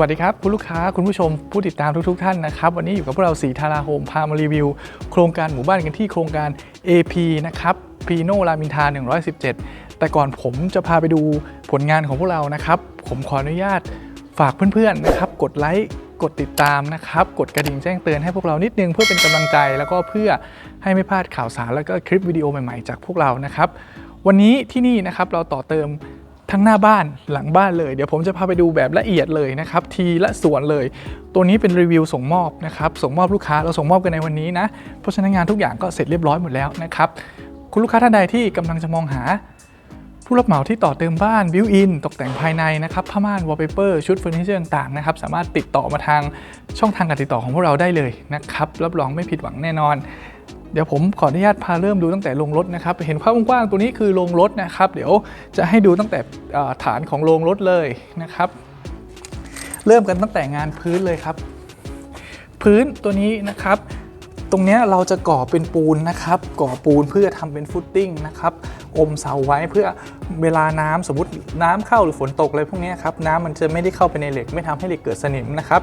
วัสดีครับ คุณลูกค้าคุณผู้ชมผู้ติดตามทุกๆทท่านนะครับ วันนี้อยู่กับพวกเราสีทาราโฮมพามารีวิว โครงการหมู่บ้านกันที่โครงการ AP นะครับพีโนรามินทา 117 แต่ก่อนผมจะพาไปดูผลงานของพวกเรานะครับ ผมขออนุญาตฝากเพื่อนๆนะครับ กดไลค์กดติดตามนะครับ กดกระดิ่งแจ้งเตือนให้พวกเรานิดนึงเพื่อเป็นกำลังใจ แล้วก็เพื่อให้ไม่พลาดข่าวสาร แล้วก็คลิปวิดีโอใหม่ๆ จากพวกเรานะครับ วันนี้ที่นี่นะครับเราต่อเติม ทั้งหน้าบ้านหลังบ้านเลย เดี๋ยวผมจะพาไปดูแบบละเอียดเลยนะครับทีละส่วนเลย ตัวนี้เป็นรีวิวส่งมอบนะครับส่งมอบลูกค้าเราส่งมอบกันในวันนี้นะเพราะฉะนั้นงานทุกอย่างก็เสร็จเรียบร้อยหมดแล้วนะครับคุณลูกค้าท่านใดที่กำลังจะมองหาผู้รับเหมาที่ต่อเติมบ้านบิวอินตกแต่งภายในนะครับผ้าม่านวอลเปเปอร์ชุดเฟอร์นิเจอร์ต่างๆนะครับสามารถติดต่อมาทางช่องทางการติดต่อของพวกเราได้เลยนะครับรับรองไม่ผิดหวังแน่นอน เดี๋ยวผมขออนุญาตพาเริ่มดูตั้งแต่โรงรถนะครับ เห็นภาพกว้างๆตัวนี้คือโรงรถนะครับ เดี๋ยวจะให้ดูตั้งแต่ฐานของโรงรถเลยนะครับ เริ่มกันตั้งแต่งานพื้นเลยครับ พื้นตัวนี้นะครับ ตรงเนี้ยเราจะก่อเป็นปูนนะครับ ก่อปูนเพื่อทำเป็นฟุตติ้งนะครับอมเสาไว้เพื่อเวลาน้ำสมมติน้ำเข้าหรือฝนตกอะไรพวกนี้ครับน้ำมันจะไม่ได้เข้าไปในเหล็ก ไม่ทำให้เหล็กเกิดสนิมนะครับ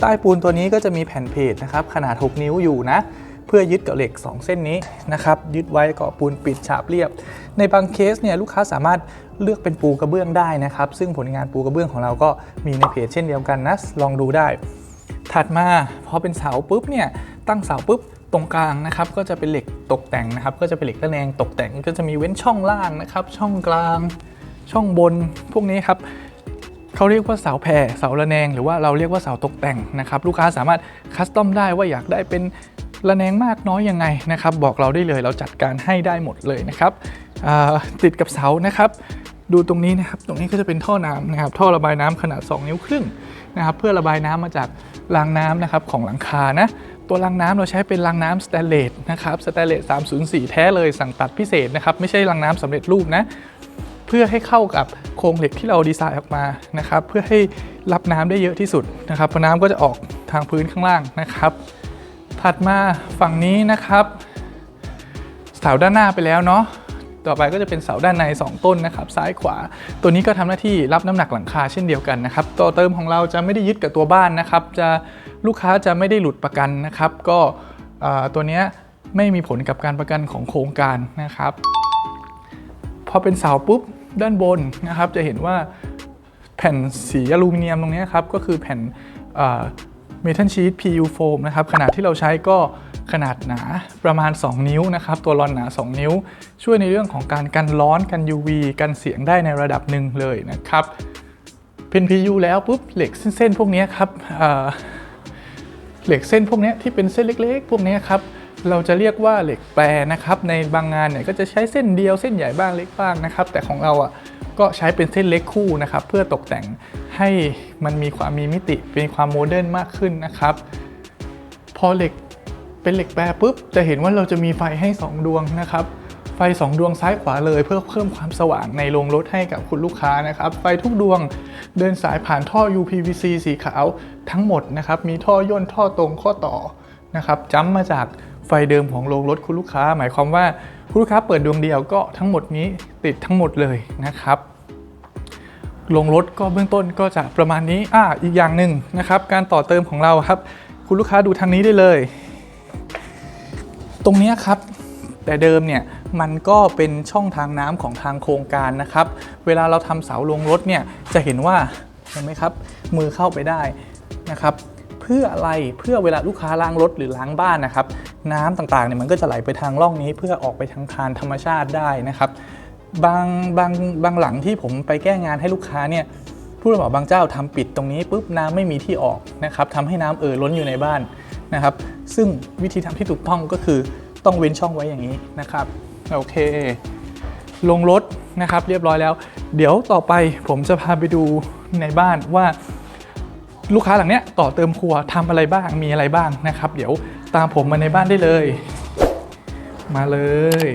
ใต้ปูนตัวนี้ก็จะมีแผ่นเพจนะครับ ขนาด 6 นิ้วอยู่นะ เพื่อยึดกับเหล็ก 2 เส้นนี้นะครับยึดไว้ก่อปูนปิดฉาบเรียบ ในบางเคสเนี่ยลูกค้าสามารถเลือกเป็นปูกระเบื้องได้นะครับซึ่งผลงานปูกระเบื้องของเราก็มีในเพจเช่นเดียวกันนะลองดูได้ ถัดมาพอเป็นเสาปุ๊บเนี่ยตั้งเสาปุ๊บตรงกลางนะครับก็จะเป็นเหล็กตกแต่งนะครับก็จะเป็นเหล็กระแนงตกแต่งก็จะมีเว้นช่องล่างนะครับช่องกลาง ช่องบนพวกนี้ครับเขาเรียกว่าเสาแผ่เสาระแนง หรือว่าเราเรียกว่าเสาตกแต่งนะครับลูกค้าสามารถคัสตอมได้ว่าอยากได้เป็น ระแนงมากน้อยยังไงนะครับ บอกเราได้เลยเราจัดการให้ได้หมดเลยนะครับติดกับเสานะครับ ดูตรงนี้นะครับ ตรงนี้ก็จะเป็นท่อน้ำนะครับ ท่อระบายน้ำขนาด 2 นิ้วครึ่งนะครับ เพื่อระบายน้ำมาจากรางน้ำนะครับของหลังคานะตัวรางน้ำเราใช้เป็นรางน้ำสแตนเลสนะครับสแตนเลส304 แท้เลยสั่งตัดพิเศษนะครับ ไม่ใช่รางน้ำสำเร็จรูปนะเพื่อให้เข้ากับโครงเหล็กที่เราดีไซน์ออกมานะครับ เพื่อให้รับน้ำได้เยอะที่สุดนะครับเพราะน้ำก็จะออกทางพื้นข้างล่างนะครับ ถัดมาฝั่งนี้นะครับ เสาด้านหน้าไปแล้วเนาะต่อไปก็จะเป็นเสาด้านใน 2 ต้นนะครับซ้ายขวา ตัวนี้ก็ทำหน้าที่รับน้ำหนักหลังคาเช่นเดียวกันนะครับตัวเติมของเราจะไม่ได้ยึดกับตัวบ้านนะครับ จะลูกค้าจะไม่ได้หลุดประกันนะครับ ก็ตัวนี้ไม่มีผลกับการประกันของโครงการนะครับ พอเป็นเสาปุ๊บด้านบนนะครับ จะเห็นว่าแผ่นสีอลูมิเนียมตรงนี้ครับก็คือแผ่น เมทัลชีต PU โฟมนะครับขนาดที่เราใช้ก็ขนาดหนาประมาณ 2 นิ้วนะครับตัวรอนหนา 2 นิ้ว ช่วยในเรื่องของการกันร้อนกัน UV กันเสียงได้ในระดับหนึ่งเลยนะครับเป็น PU แล้วปุ๊บเหล็กเส้นๆพวกนี้ครับเเหล็กเส้นพวกนี้ที่เป็นเส้นเล็ก ๆ พวกนี้ครับเราจะเรียกว่าเหล็กแปรนะครับในบางงานเนี่ยก็จะใช้เส้นเดียวเส้นใหญ่บ้างเล็กบ้างนะครับแต่ของเราอะ ก็ใช้เป็นเส้นเล็กคู่นะครับ เพื่อตกแต่งให้มันมีความมีมิติเป็นความโมเดิร์นมากขึ้นนะครับ พอเหล็กเป็นเหล็กแปรปุ๊บ จะเห็นว่าเราจะมีไฟให้ 2 ดวงนะครับ ไฟ 2 ดวงซ้ายขวาเลย เพื่อเพิ่มความสว่างในโรงรถให้กับคุณลูกค้านะครับ ไฟทุกดวงเดินสายผ่านท่อ UPVC สีขาวทั้งหมดนะครับ มีท่อย่นท่อตรงข้อต่อนะครับจ้ำมาจากไฟเดิมของโรงรถคุณลูกค้า หมายความว่า คุณลูกค้าเปิดดวงเดียวก็ทั้งหมดนี้ติดทั้งหมดเลยนะครับลงรถก็เบื้องต้นก็จะประมาณนี้อ่าอีกอย่างหนึ่งนะครับ การต่อเติมของเราครับ คุณลูกค้าดูทางนี้ได้เลย ตรงนี้ครับ แต่เดิมเนี่ยมันก็เป็นช่องทางน้ำของทางโครงการนะครับ เวลาเราทำเสาลงรถเนี่ยจะเห็นว่าเห็นไหมครับ มือเข้าไปได้นะครับ เพื่ออะไรเพื่อเวลาลูกค้าล้างรถหรือล้างบ้านนะครับน้ำต่างๆเนี่ยมันก็จะไหลไปทางร่องนี้ เพื่อออกไปทางทานธรรมชาติได้นะครับบางบางบางหลังที่ผมไปแก้งานให้ลูกค้าเนี่ยผู้รับเหมาบางเจ้าทำปิดตรงนี้ปุ๊บน้ำไม่มีที่ออกนะครับทำให้น้ำเอ่อล้นอยู่ในบ้านนะครับ ซึ่งวิธีทำที่ถูกต้องก็คือต้องเว้นช่องไว้อย่างนี้นะครับโอเค ลงรถนะครับเรียบร้อยแล้ว เดี๋ยวต่อไปผมจะพาไปดูในบ้านว่า ลูกค้าหลังเนี้ยต่อเติมครัวทำอะไรบ้างมีอะไรบ้างนะครับ เดี๋ยวตามผมมาในบ้านได้เลย มาเลย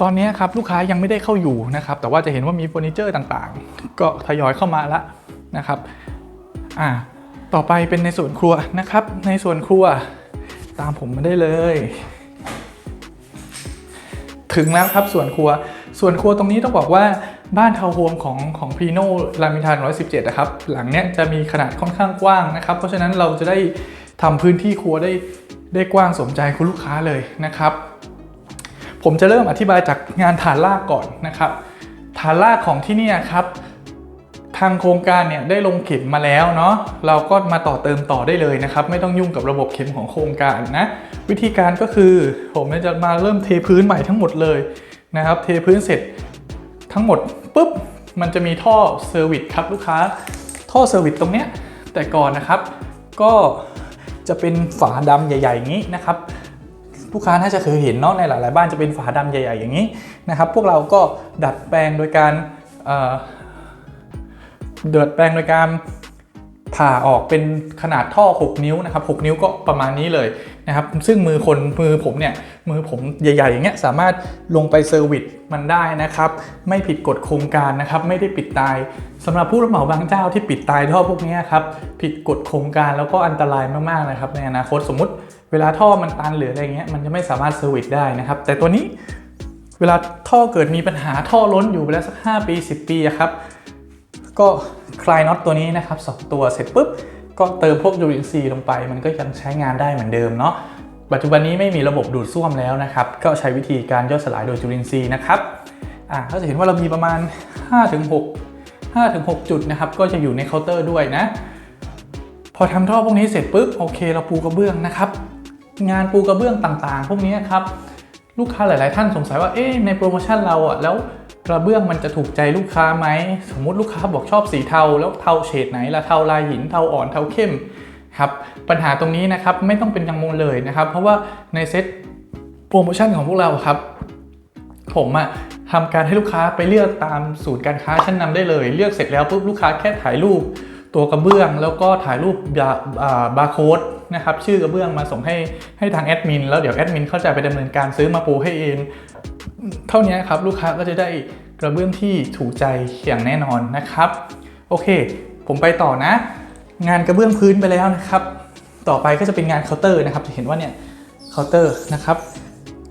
ตอนนี้ครับลูกค้ายังไม่ได้เข้าอยู่นะครับ แต่ว่าจะเห็นว่ามีเฟอร์นิเจอร์ต่างๆ ก็ทยอยเข้ามาล้วนะครับอ่าต่อไปเป็นในส่วนครัวนะครับ ในส่วนครัวตามผมมาได้เลย ถึงแล้วครับส่วนครัว ส่วนครัวตรงนี้ต้องบอกว่า บ้านทาวน์โฮมของของพีโน่รามินทรา117นะครับ หลังเนี้ยจะมีขนาดค่อนข้างกว้างนะครับ เพราะฉะนั้นเราจะได้ทำพื้นที่ครัวได้ได้กว้างสมใจคุณลูกค้าเลยนะครับ ผมจะเริ่มอธิบายจากงานฐานรากก่อนนะครับ ฐานรากของที่นี่ครับ ทางโครงการเนี่ยได้ลงเข็มมาแล้วเนาะเราก็มาต่อเติมต่อได้เลยนะครับ ไม่ต้องยุ่งกับระบบเข็มของโครงการนะ วิธีการก็คือผมจะมาเริ่มเทพื้นใหม่ทั้งหมดเลยนะครับ เทพื้นเสร็จ ทั้งหมดปุ๊บมันจะมีท่อเซอร์วิสครับลูกค้า ท่อเซอร์วิสตรงเนี้ยแต่ก่อนนะครับ ก็จะเป็นฝาดำใหญ่ๆอย่างนี้นะครับลูกค้าน่าจะเคยเห็นเนาะในหลาย ๆ บ้านจะเป็นฝาดำใหญ่ ๆ อย่างนี้นะครับ พวกเราก็ดัดแปลงโดยการเอ่อเดือดแปลงโดยการผ่าออกเป็นขนาดท่อ 6 นิ้วนะครับ 6 นิ้วก็ประมาณนี้เลย นะครับซึ่งมือคนมือผมเนี่ยมือผมใหญ่ๆอย่างเงี้ยสามารถลงไปเซอร์วิสมันได้นะครับไม่ผิดกฎโครงการนะครับไม่ได้ปิดตายสำหรับผู้รับเหมาบางเจ้าที่ปิดตายท่อพวกนี้ครับผิดกฎโครงการแล้วก็อันตรายมากๆนะครับในอนาคตสมมติเวลาท่อมันตันหรืออะไรเงี้ยมันจะไม่สามารถเซอร์วิสได้นะครับแต่ตัวนี้เวลาท่อเกิดมีปัญหาท่อล้นอยู่ไปแล้วสัก 5 ปี 10 ปีอะครับก็คลายน็อตตัวนี้นะครับสองตัวเสร็จปุ๊บ ก็เติมพวกยูรินซีลงไป มันก็ยังใช้งานได้เหมือนเดิมเนาะปัจจุบันนี้ไม่มีระบบดูดซ่วมแล้วนะครับ ก็ใช้วิธีการย่อยสลายโดยจุลินทรีย์นะครับอ่าก็จะเห็นว่าเรามีประมาณ 5-6 5-6 จุดนะครับ ก็จะอยู่ในเคาน์เตอร์ด้วยนะ พอทำท่อพวกนี้เสร็จปุ๊บโอเค เราปูกระเบื้องนะครับ งานปูกระเบื้องต่างๆ พวกนี้ครับลูกค้าหลาย ๆ ท่านสงสัยว่าเอ๊ะในโปรโมชั่นเราอะแล้ว กระเบื้องมันจะถูกใจลูกค้าไหม สมมุติลูกค้าบอกชอบสีเทา แล้วเทาเฉดไหนละเทาลายหินเทาอ่อนเทาเข้มครับปัญหาตรงนี้นะครับไม่ต้องเป็นกังวลเลยนะครับ เพราะว่าในเซ็ตโปรโมชั่นของพวกเราครับ ผมอะทำการให้ลูกค้าไปเลือกตามศูนย์การค้าชั้นนำได้เลย เลือกเสร็จแล้วปุ๊บลูกค้าแค่ถ่ายรูป ตัวกระเบื้อง แล้วก็ถ่ายรูปบาร์โค้ดนะครับชื่อกระเบื้องมาส่งให้ให้ทางแอดมินแล้วเดี๋ยวแอดมินเขาจะไปดำเนินการซื้อมาปูให้เอง เท่านี้ครับลูกค้าก็จะได้กระเบื้องที่ถูกใจอย่างแน่นอนนะครับ โอเค ผมไปต่อนะ งานกระเบื้องพื้นไปแล้วนะครับ ต่อไปก็จะเป็นงานเคาน์เตอร์นะครับจะเห็นว่าเนี่ยเคาน์เตอร์นะครับ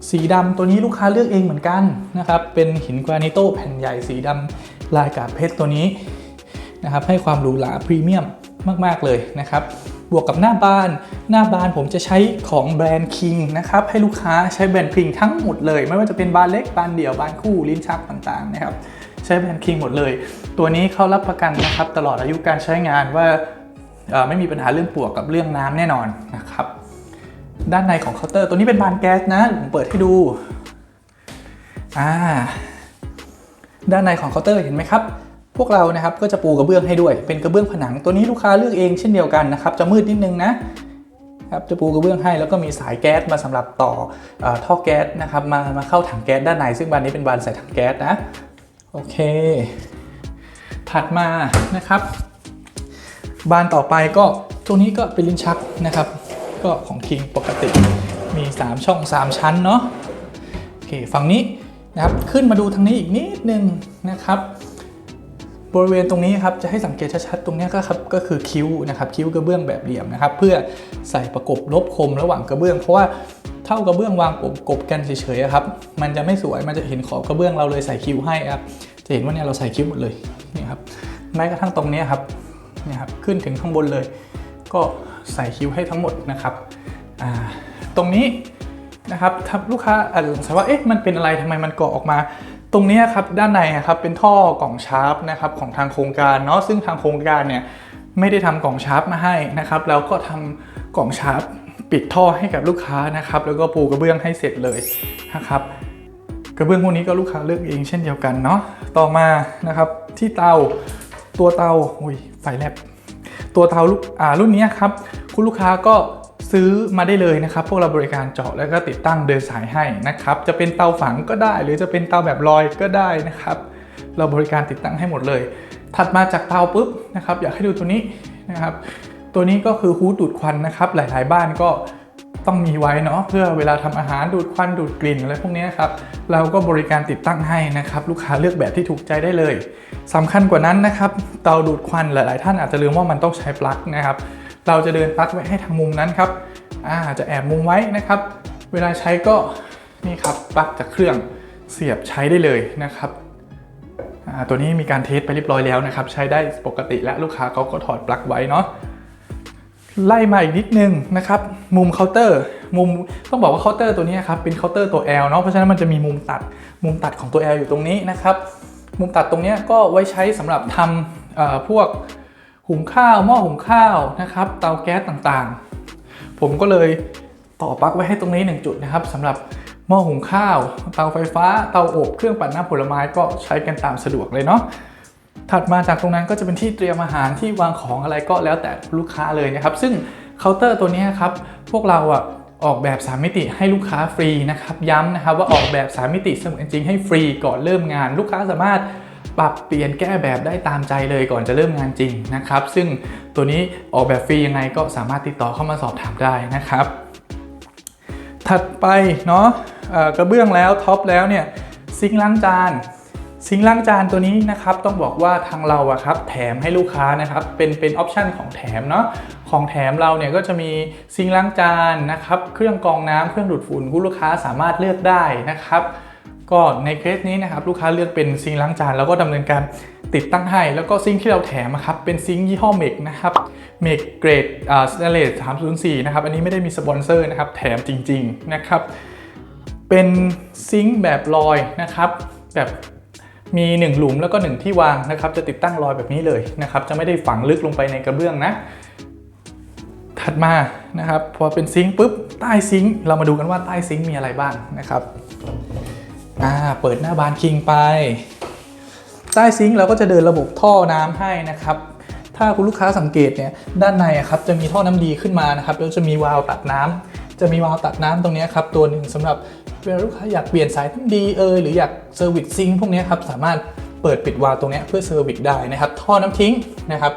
สีดำตัวนี้ลูกค้าเลือกเองเหมือนกันนะครับเป็นหินกรานิโตแผ่นใหญ่สีดำลายกาบเพชรตัวนี้นะครับให้ความหรูหราพรีเมียมมาก ๆ เลยนะครับ บวกกับหน้าบาน หน้าบานผมจะใช้ของแบรนด์คิงนะครับ ให้ลูกค้าใช้แบรนด์คิงทั้งหมดเลย ไม่ว่าจะเป็นบานเล็กบานเดี่ยวบานคู่ลิ้นชักต่างๆนะครับใช้แบรนด์คิงหมดเลย ตัวนี้เขารับประกันนะครับตลอดอายุการใช้งานว่าไม่มีปัญหาเรื่องปวกกับเรื่องน้ำแน่นอนนะครับ ด้านในของเคาน์เตอร์ตัวนี้เป็นบานแก๊สนะผมเปิดให้ดูอ่าด้านในของเคาน์เตอร์เห็นไหมครับ พวกเรานะครับก็จะปูกระเบื้องให้ด้วย เป็นกระเบื้องผนังตัวนี้ลูกค้าเลือกเองเช่นเดียวกันนะครับจะมืดนิดนึงนะครับจะปูกระเบื้องให้แล้วก็มีสายแก๊สมาสำหรับต่อเออท่อแก๊สนะครับมามาเข้าถังแก๊สด้านในซึ่งบานนี้เป็นบานใส่ถังแก๊สนะโอเค ถัดมานะครับ บานต่อไปก็ตัวนี้ก็เป็นลิ้นชักนะครับ ก็ของคิงปกติมี 3 ช่อง 3 ชั้นเนาะโอเคฝั่งนี้นะครับขึ้นมาดูทางนี้อีกนิดนึงนะครับ บริเวณตรงนี้ครับจะให้สังเกตชัดๆตรงนี้ก็ครับก็คือคิ้วนะครับคิ้วกระเบื้องแบบเหลี่ยมนะครับเพื่อใส่ประกบลบคมระหว่างกระเบื้อง เพราะว่าเท่ากระเบื้องวางประกบกันเฉยๆครับมันจะไม่สวยมันจะเห็นขอบกระเบื้องเราเลยใส่คิ้วให้ครับจะเห็นว่าเนี่ยเราใส่คิ้วหมดเลยนี่ครับแม้กระทั่งตรงนี้ครับนี่ครับขึ้นถึงข้างบนเลย ก็ใส่คิ้วให้ทั้งหมดนะครับตรงนี้นะครับถ้าลูกค้าอาจจะสงสัยว่าเอ๊ะมันเป็นอะไรทำไมมันเกาะออกมา ตรงนี้ครับด้านในอะครับเป็นท่อกล่องชาร์ปนะครับของทางโครงการเนาะซึ่งทางโครงการเนี่ยไม่ได้ทำกล่องชาร์ปมาให้นะครับแล้วก็ทำกล่องชาร์ปปิดท่อให้กับลูกค้านะครับแล้วก็ปูกระเบื้องให้เสร็จเลยนะครับกระเบื้องพวกนี้ก็ลูกค้าเลือกเองเช่นเดียวกันเนาะต่อมานะครับที่เตาตัวเตาอุ้ยไฟแลบตัวเตาลูกอ่ารุ่นนี้ครับคุณลูกค้าก็ ซื้อมาได้เลยนะครับ พวกเราบริการเจาะแล้วก็ติดตั้งเดินสายให้นะครับ จะเป็นเตาฝังก็ได้ หรือจะเป็นเตาแบบลอยก็ได้นะครับ เราบริการติดตั้งให้หมดเลย ถัดมาจากเตาปุ๊บนะครับ อยากให้ดูตัวนี้นะครับ ตัวนี้ก็คือฮูดดูดควันนะครับ หลาย ๆ บ้านก็ต้องมีไว้เนาะเพื่อเวลาทำอาหารดูดควันดูดกลิ่นอะไรพวกนี้ครับเราก็บริการติดตั้งให้นะครับ ลูกค้าเลือกแบบที่ถูกใจได้เลยสำคัญกว่านั้นนะครับ เตาดูดควันหลาย ๆ ท่านอาจจะลืมว่ามันต้องใช้ปลั๊กนะครับ เราจะเดินปลั๊กไว้ให้ทางมุมนั้นครับอ่าจะแอบมุมไว้นะครับ เวลาใช้ก็นี่ครับปลั๊กจากเครื่องเสียบใช้ได้เลยนะครับตัวนี้มีการเทสไปเรียบร้อยแล้วนะครับ ใช้ได้ปกติและลูกค้าเขาก็ถอดปลั๊กไว้เนาะไล่มาอีกนิดนึงนะครับ มุมเคาน์เตอร์ มุมต้องบอกว่าเคาน์เตอร์ตัวนี้ครับเป็นเคาน์เตอร์ตัว L เนาะเพราะฉะนั้นมันจะมีมุมตัดมุมตัดของตัว L อยู่ตรงนี้นะครับ มุมตัดตรงเนี้ยก็ไว้ใช้สำหรับทำพวก หุงข้าวหม้อหุงข้าวนะครับ เตาแก๊สต่างๆ ผมก็เลยต่อปลั๊กไว้ให้ตรงนี้หนึ่งจุดนะครับสำหรับหม้อหุงข้าว เตาไฟฟ้า เตาอบเครื่องปั่นน้ำผลไม้ก็ใช้กันตามสะดวกเลยเนาะถัดมาจากตรงนั้นก็จะเป็นที่เตรียมอาหารที่วางของอะไรก็แล้วแต่ลูกค้าเลยนะครับ ซึ่งเคาน์เตอร์ตัวนี้ครับพวกเราอะออกแบบ 3 มิติให้ลูกค้าฟรีนะครับ ย้ำนะครับว่าออกแบบ 3 มิติเสมือนจริงให้ฟรีก่อนเริ่มงาน ลูกค้าสามารถ ปรับเปลี่ยนแก้แบบได้ตามใจเลยก่อนจะเริ่มงานจริงนะครับ ซึ่งตัวนี้ออกแบบฟรียังไงก็สามารถติดต่อเข้ามาสอบถามได้นะครับ ถัดไปเนาะกระเบื้องแล้วท็อปแล้วเนี่ยซิงล้างจานซิงล้างจานตัวนี้นะครับต้องบอกว่าทางเราอะครับแถมให้ลูกค้านะครับเป็นเป็นออปชันของแถมเนาะของแถมเราเนี่ยก็จะมีซิงล้างจานนะครับเครื่องกรองน้ำเครื่องดูดฝุ่นคุณลูกค้าสามารถเลือกได้นะครับ ก็ในเคสนี้นะครับลูกค้าเลือกเป็นซิงล้างจานแล้วก็ดำเนินการติดตั้งให้ แล้วก็ซิงที่เราแถมครับเป็นซิงยี่ห้อเมกนะครับเมกเกรดอ่าสแตนเลส304นะครับอันนี้ไม่ได้มีสปอนเซอร์นะครับแถมจริงๆนะครับเป็นซิงแบบลอยนะครับแบบมี 1 หลุมแล้วก็ 1 ที่วางนะครับจะติดตั้งลอยแบบนี้เลยนะครับจะไม่ได้ฝังลึกลงไปในกระเบื้องนะ ถัดมานะครับพอเป็นซิงค์ปุ๊บใต้ซิงค์เรามาดูกันว่าใต้ซิงค์มีอะไรบ้างนะครับ อ่าเปิดหน้าบานคิงไป ใต้ซิงค์เราก็จะเดินระบบท่อน้ำให้นะครับ ถ้าคุณลูกค้าสังเกตเนี่ยด้านในครับจะมีท่อน้ำดีขึ้นมานะครับแล้วจะมีวาล์วตัดน้ำจะมีวาล์วตัดน้ำตรงนี้ครับตัวหนึ่งสำหรับเวลาลูกค้าอยากเปลี่ยนสายน้ำดีเอยหรืออยากเซอร์วิสซิงค์พวกนี้ครับสามารถเปิดปิดวาล์วตรงนี้เพื่อเซอร์วิสได้นะครับท่อน้ำทิ้งนะครับ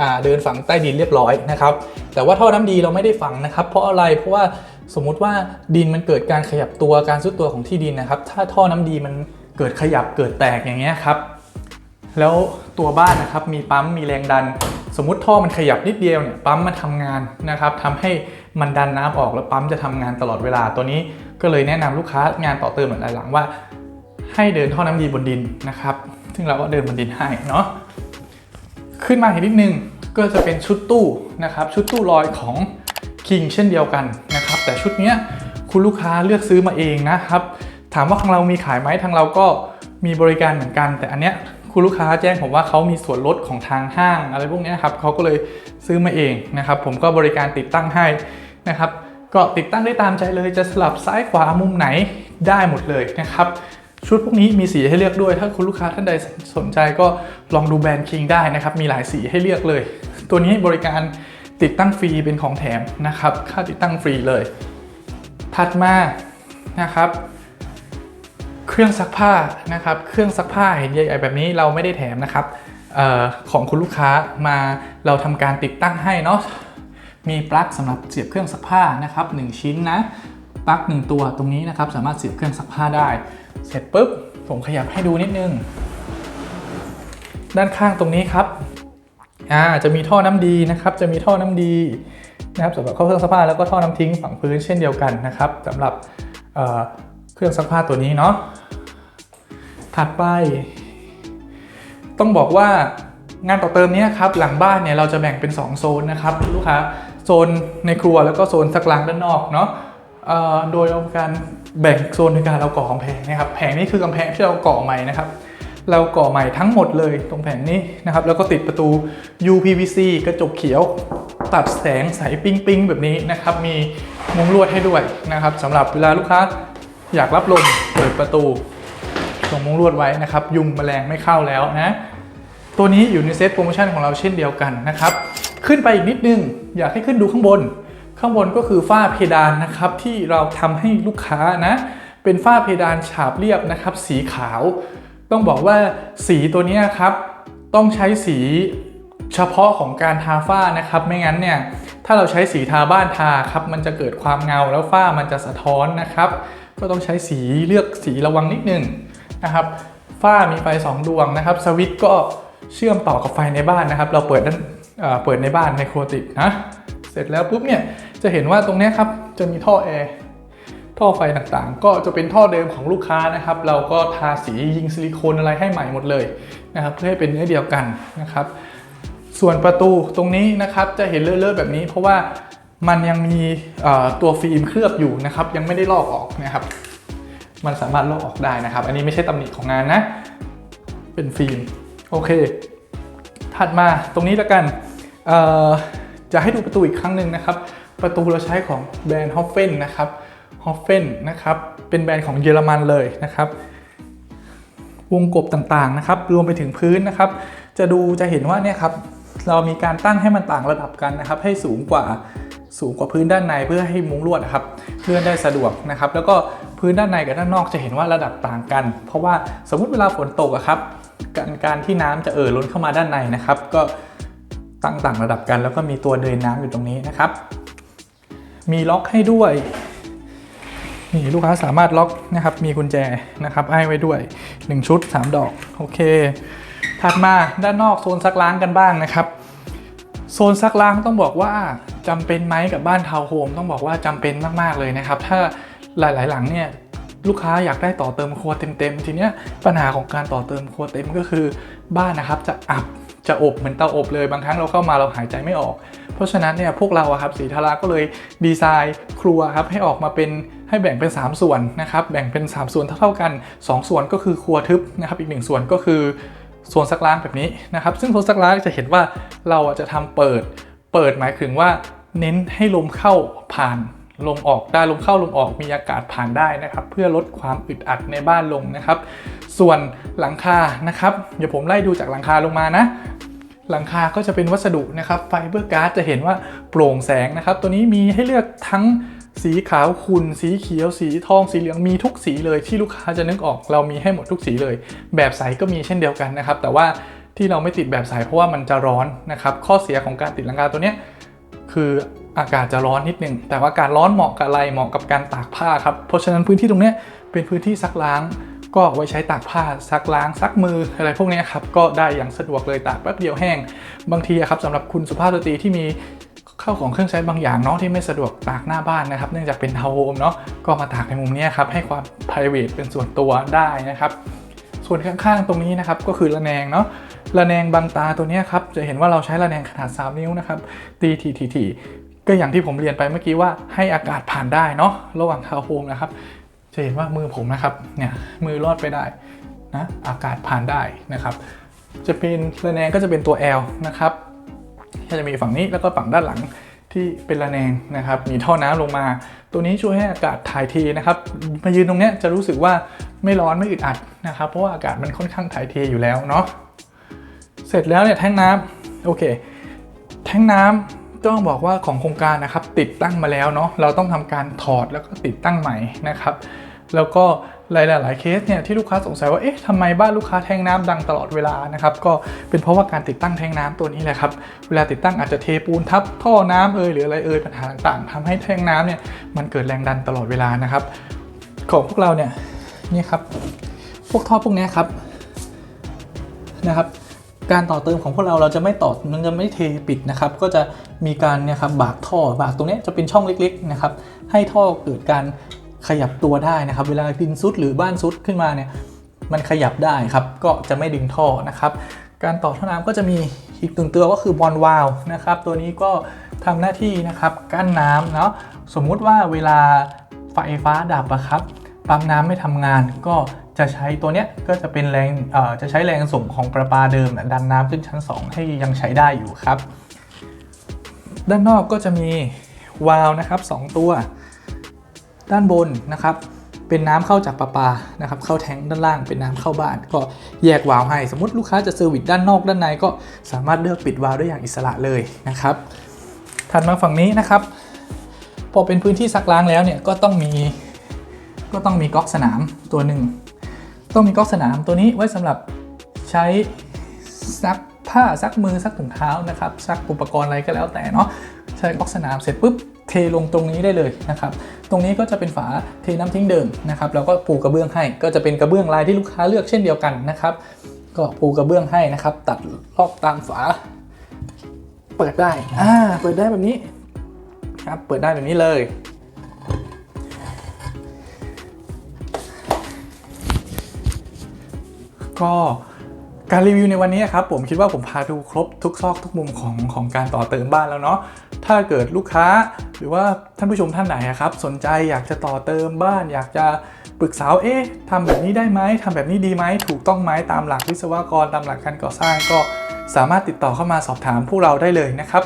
อ่าเดินฝังใต้ดินเรียบร้อยนะครับแต่ว่าท่อน้ำดีเราไม่ได้ฝังนะครับ เพราะอะไรเพราะว่า สมมุติว่าดินมันเกิดการขยับตัวการซุดตัวของที่ดินนะครับ ถ้าท่อน้ำดีมันเกิดขยับเกิดแตกอย่างเงี้ยครับ แล้วตัวบ้านนะครับมีปั๊มมีแรงดัน สมมติท่อมันขยับนิดเดียวเนี่ยปั๊มมันทำงานนะครับทำให้มันดันน้ำออกแล้วปั๊มจะทำงานตลอดเวลาตัวนี้ก็เลยแนะนำลูกค้างานต่อเติมหลายหลังว่า ให้เดินท่อน้ำดีบนดินนะครับ ซึ่งเราก็เดินบนดินให้เนาะขึ้นมาอีกนิดนึงก็จะเป็นชุดตู้นะครับ ชุดตู้ลอยของ King เช่นเดียวกัน นะครับ แต่ชุดเนี้ยคุณลูกค้าเลือกซื้อมาเองนะครับ ถามว่าทางเรามีขายไหมทางเราก็มีบริการเหมือนกัน แต่อันเนี้ยคุณลูกค้าแจ้งผมว่าเขามีส่วนลดของทางห้าง อะไรพวกเนี้ยครับเขาก็เลยซื้อมาเองนะครับ ผมก็บริการติดตั้งให้นะครับก็ติดตั้งได้ตามใจเลยจะสลับซ้ายขวามุมไหนได้หมดเลยนะครับชุดพวกนี้มีสีให้เลือกด้วย ถ้าคุณลูกค้าท่านใดสนใจก็ลองดูแบรนด์ King ได้นะครับ มีหลายสีให้เลือกเลย ตัวนี้บริการ ติดตั้งฟรีเป็นของแถมนะครับ ค่าติดตั้งฟรีเลย ถัดมานะครับ เครื่องซักผ้านะครับ เครื่องซักผ้าเห็นใหญ่ๆแบบนี้เราไม่ได้แถมนะครับออของคุณลูกค้ามาเราทำการติดตั้งให้เนาะมีปลั๊กสำหรับเสียบเครื่องซักผ้านะครับ 1 ชิ้นนะปลั๊ก1ตัวตรงนี้นะครับ สามารถเสียบเครื่องซักผ้าได้ เสร็จปุ๊บผมขยับให้ดูนิดนึง ด้านข้างตรงนี้ครับ อ่าจะมีท่อน้ำดีนะครับ จะมีท่อน้ำดีนะครับสำหรับเข้าเครื่องซักผ้าแล้วก็ท่อน้ำทิ้งฝั่งพื้นเช่นเดียวกันนะครับสำหรับเเครื่องซักผ้าตัวนี้เนาะถัดไป ต้องบอกว่างานต่อเติมนี้ครับหลังบ้านเนี่ยเราจะแบ่งเป็น 2 โซนนะครับลูกค้าโซนในครัวแล้วก็โซนซักล้างด้านนอกเนาะโดยเอาการแบ่งโซนในการเราก่อกำแพงนะครับแผงนี้คือกำแพงที่เราก่อใหม่นะครับ เราก่อใหม่ทั้งหมดเลยตรงแผงนี้นะครับ แล้วก็ติดประตู UPVC กระจกเขียว ตัดแสงใสปิ้งๆ แบบนี้นะครับ มีมุ้งลวดให้ด้วยนะครับสำหรับเวลาลูกค้าอยากรับลมเปิดประตูส่งมุ้งลวดไว้นะครับ ยุงแมลงไม่เข้าแล้วนะตัวนี้อยู่ในเซตโปรโมชั่นของเราเช่นเดียวกันนะครับ ขึ้นไปอีกนิดนึง อยากให้ขึ้นดูข้างบน ข้างบนก็คือฝ้าเพดานนะครับที่เราทำให้ลูกค้านะ เป็นฝ้าเพดานฉาบเรียบนะครับ สีขาว ต้องบอกว่าสีตัวนี้ครับ ต้องใช้สีเฉพาะของการทาฝ้านะครับ ไม่งั้นเนี่ยถ้าเราใช้สีทาบ้านทาครับ มันจะเกิดความเงาแล้วฝ้ามันจะสะท้อนนะครับ ก็ต้องใช้สีเลือกสีระวังนิดนึงนะครับฝ้ามีไฟ 2 ดวงนะครับ สวิตก็เชื่อมต่อกับไฟในบ้านนะครับ เราเปิดด้านเปิดในบ้านในครัวติดนะเสร็จแล้วปุ๊บเนี่ยจะเห็นว่าตรงนี้ครับจะมีท่อแอร์ ท่อไฟต่างๆ ก็จะเป็นท่อเดิมของลูกค้านะครับ เราก็ทาสียิงซิลิโคนอะไรให้ใหม่หมดเลยนะครับ เพื่อให้เป็นเนื้อเดียวกันนะครับ ส่วนประตูตรงนี้นะครับจะเห็นเลอะๆแบบนี้ เพราะว่ามันยังมีตัวฟิล์มเคลือบอยู่นะครับ ยังไม่ได้ลอกออกนะครับ มันสามารถลอกออกได้นะครับ อันนี้ไม่ใช่ตำหนิของงานนะ เป็นฟิล์มโอเค ถัดมาตรงนี้แล้วกันจะให้ดูประตูอีกครั้งหนึ่งนะครับ ประตูเราใช้ของแบรนด์ฮอฟเฟนนะครับ ฮอฟเฟนนะครับ เป็นแบรนด์ของเยอรมันเลยนะครับ วงกบต่างๆนะครับ รวมไปถึงพื้นนะครับ จะดูจะเห็นว่าเนี่ยครับ เรามีการตั้งให้มันต่างระดับกันนะครับ ให้สูงกว่าสูงกว่าพื้นด้านในเพื่อให้มุ้งลวดครับเลื่อนได้สะดวกนะครับ แล้วก็พื้นด้านในกับด้านนอกจะเห็นว่าระดับต่างกัน เพราะว่าสมมุติเวลาฝนตกอะครับการการที่น้ำจะเอ่อล้นเข้ามาด้านในนะครับ ก็ตั้งต่างระดับกัน แล้วก็มีตัวเดินน้ำอยู่ตรงนี้นะครับ มีล็อกให้ด้วย นี่ลูกค้าสามารถล็อกนะครับมีกุญแจนะครับให้ไว้ด้วย 1 ชุด 3 ดอกโอเค ถัดมาด้านนอกโซนซักล้างกันบ้างนะครับ โซนซักล้างต้องบอกว่าจำเป็นไหมกับบ้านทาวน์โฮมต้องบอกว่าจำเป็นมากๆเลยนะครับ ถ้าหลายๆ หลังเนี่ยลูกค้าอยากได้ต่อเติมครัวเต็มๆ ทีเนี้ยปัญหาของการต่อเติมครัวเต็มก็คือ บ้านนะครับจะอับจะอบเหมือนเตาอบเลยบางครั้งเราเข้ามาเราหายใจไม่ออก เพราะฉะนั้นเนี่ยพวกเราครับสีทาราก็เลยดีไซน์ครัวครับให้ออกมาเป็น ให้แบ่งเป็น 3 ส่วนนะครับ แบ่งเป็น 3 ส่วนเท่าๆกัน 2 ส่วนก็คือครัวทึบนะครับ อีก 1 ส่วนก็คือโซนซักล้างแบบนี้นะครับ ซึ่งโซนซักล้างจะเห็นว่าเราจะทำเปิด เปิดหมายถึงว่า เน้นให้ลมเข้าผ่านลมออกได้ลมเข้าลมออกมีอากาศผ่านได้นะครับ เพื่อลดความอึดอัดในบ้านลงนะครับ ส่วนหลังคานะครับเดี๋ยวผมไล่ดูจากหลังคาลงมานะ หลังคาก็จะเป็นวัสดุนะครับไฟเบอร์การ์ดจะเห็นว่าโปร่งแสงนะครับ ตัวนี้มีให้เลือกทั้ง สีขาวขุ่นสีเขียว สีทอง สีเหลืองมีทุกสีเลยที่ลูกค้าจะนึกออก เรามีให้หมดทุกสีเลย แบบใสก็มีเช่นเดียวกันนะครับ แต่ว่าที่เราไม่ติดแบบใสเพราะว่ามันจะร้อนนะครับ ข้อเสียของการติดหลังคาตัวเนี้ยคืออากาศจะร้อนนิดนึง แต่ว่าการร้อนเหมาะกับอะไรเหมาะกับการตากผ้าครับ เพราะฉะนั้นพื้นที่ตรงนี้เป็นพื้นที่ซักล้าง ก็ไว้ใช้ตากผ้าซักล้างซักมืออะไรพวกนี้ครับก็ได้อย่างสะดวกเลยตากแป๊บเดียวแห้ง บางทีครับสำหรับคุณสุภาพสตรีที่มี ข้าวของเครื่องใช้บางอย่างเนาะที่ไม่สะดวกตากหน้าบ้านนะครับ เนื่องจากเป็นทาวน์โฮมเนาะก็มาตากในมุมนี้ครับให้ความ p r i v a t เป็นส่วนตัวได้นะครับ ส่วนข้างๆตรงนี้นะครับก็คือระแนงเนาะระแนงบางตาตัวนี้ครับจะเห็นว่าเราใช้ระแนงขนาด 3 นิ้วนะครับตีทีทีทีก็อย่างที่ผมเรียนไปเมื่อกี้ว่าให้อากาศผ่านได้เนาะระหว่างทาวน์โฮมนะครับจะเห็นว่ามือผมนะครับเนี่ยมือรอดไปได้นะอากาศผ่านได้นะครับ จะเป็นระแนงก็จะเป็นตัว L นะครับ ก็จะมีฝั่งนี้แล้วก็ฝั่งด้านหลังที่เป็นระแนงนะครับ มีท่อน้ำลงมา ตัวนี้ช่วยให้อากาศถ่ายเทนะครับ มายืนตรงนี้จะรู้สึกว่าไม่ร้อนไม่อึดอัดนะครับ เพราะว่าอากาศมันค่อนข้างถ่ายเทอยู่แล้วเนาะ เสร็จแล้วเนี่ยแท่งน้ำโอเค แท่งน้ำต้องบอกว่าของโครงการนะครับติดตั้งมาแล้วเนาะ เราต้องทำการถอดแล้วก็ติดตั้งใหม่นะครับ แล้วก็หลายๆเคสเนี่ยที่ลูกค้าสงสัยว่าเอ๊ะทำไมบ้านลูกค้าแทงน้ำดังตลอดเวลานะครับก็เป็นเพราะว่าการติดตั้งแทงน้ำตัวนี้แหละครับเวลาติดตั้งอาจจะเทปูนทับท่อน้ำเอยหรืออะไรเอยปัญหาต่างๆทำให้แทงน้ำเนี่ยมันเกิดแรงดันตลอดเวลานะครับ ของพวกเราเนี่ยนี่ครับพวกท่อพวกนี้ครับนะครับการต่อเติมของพวกเราเราจะไม่ต่อมันจะไม่เทปิดนะครับ ก็จะมีการเนี่ยครับบากท่อบากตรงนี้จะเป็นช่องเล็กๆนะครับให้ท่อเกิดการ ขยับตัวได้นะครับ เวลาดินซุดหรือบ้านซุดขึ้นมาเนี่ยมันขยับได้ครับ ก็จะไม่ดึงท่อนะครับ การต่อท่อน้ำก็จะมีอีกตึงตัวก็คือบอลวาลนะครับ ตัวนี้ก็ทำหน้าที่นะครับกั้นน้ำเนาะสมมุติว่าเวลาไฟฟ้าดับอะครับปั๊มน้ำไม่ทำงานก็จะใช้ตัวเนี้ยก็จะเป็นแรงจะใช้แรงส่งของประปาเดิมน่ะดันน้ำขึ้นชั้น 2 ให้ยังใช้ได้อยู่ครับ ด้านนอกก็จะมีวาล์วนะครับสองตัว ด้านบนนะครับเป็นน้ำเข้าจากประปานะครับเข้าแทงด้านล่างเป็นน้ำเข้าบ้าน ก็แยกวาล์วให้ สมมติลูกค้าจะเซอร์วิสด้านนอกด้านในก็สามารถเลือกปิดวาล์วได้อย่างอิสระเลยนะครับถัดมาฝั่งนี้นะครับ พอเป็นพื้นที่ซักล้างแล้วเนี่ยก็ต้องมีก็ต้องมีก๊อกสนามตัวหนึ่งต้องมีก๊อกสนามตัวนี้ไว้สำหรับใช้ซักผ้าซักมือซักถุงเท้านะครับซักอุปกรณ์อะไรก็แล้วแต่เนาะใช้ก๊อกสนามเสร็จปุ๊บ เทลงตรงนี้ได้เลยนะครับ ตรงนี้ก็จะเป็นฝาเทน้ำทิ้งเดิมนะครับแล้วก็ปูกระเบื้องให้ ก็จะเป็นกระเบื้องลายที่ลูกค้าเลือกเช่นเดียวกันนะครับ ก็ปูกระเบื้องให้นะครับ ตัดลอกตามฝา เปิดได้อ่าเปิดได้แบบนี้ครับเปิดได้แบบนี้เลยก็ การรีวิวในวันนี้ครับผมคิดว่าผมพาดูครบทุกซอกทุกมุมของของการต่อเติมบ้านแล้วเนาะถ้าเกิดลูกค้าหรือว่าท่านผู้ชมท่านไหนครับสนใจอยากจะต่อเติมบ้าน อยากจะปรึกษาเอ๊ะทำแบบนี้ได้ไหมทำแบบนี้ดีไหมถูกต้องไหมตามหลักวิศวกรตามหลักการก่อสร้างก็สามารถติดต่อเข้ามาสอบถามพวกเราได้เลยนะครับ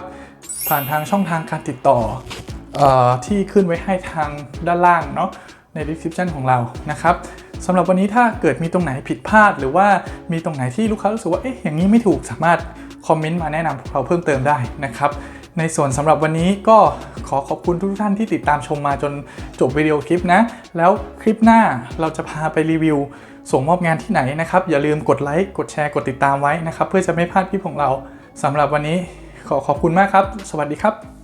ผ่านทางช่องทางการติดต่อออที่ขึ้นไว้ให้ทางด้านล่างเนาะใน description ของเรานะครับ สำหรับวันนี้ถ้าเกิดมีตรงไหนผิดพลาด หรือว่ามีตรงไหนที่ลูกค้ารู้สึกว่าเอ๊ะอย่างนี้ไม่ถูกสามารถคอมเมนต์มาแนะนำพวกเราเพิ่มเติมได้นะครับในส่วนสำหรับวันนี้ก็ขอขอบคุณทุกท่านที่ติดตามชมมาจนจบวิดีโอคลิปนะ แล้วคลิปหน้าเราจะพาไปรีวิว ส่งมอบงานที่ไหนนะครับ อย่าลืมกดไลค์กดแชร์กดติดตามไว้นะครับ เพื่อจะไม่พลาดคลิปของเราสำหรับวันนี้ขอขอบคุณมากครับ สวัสดีครับ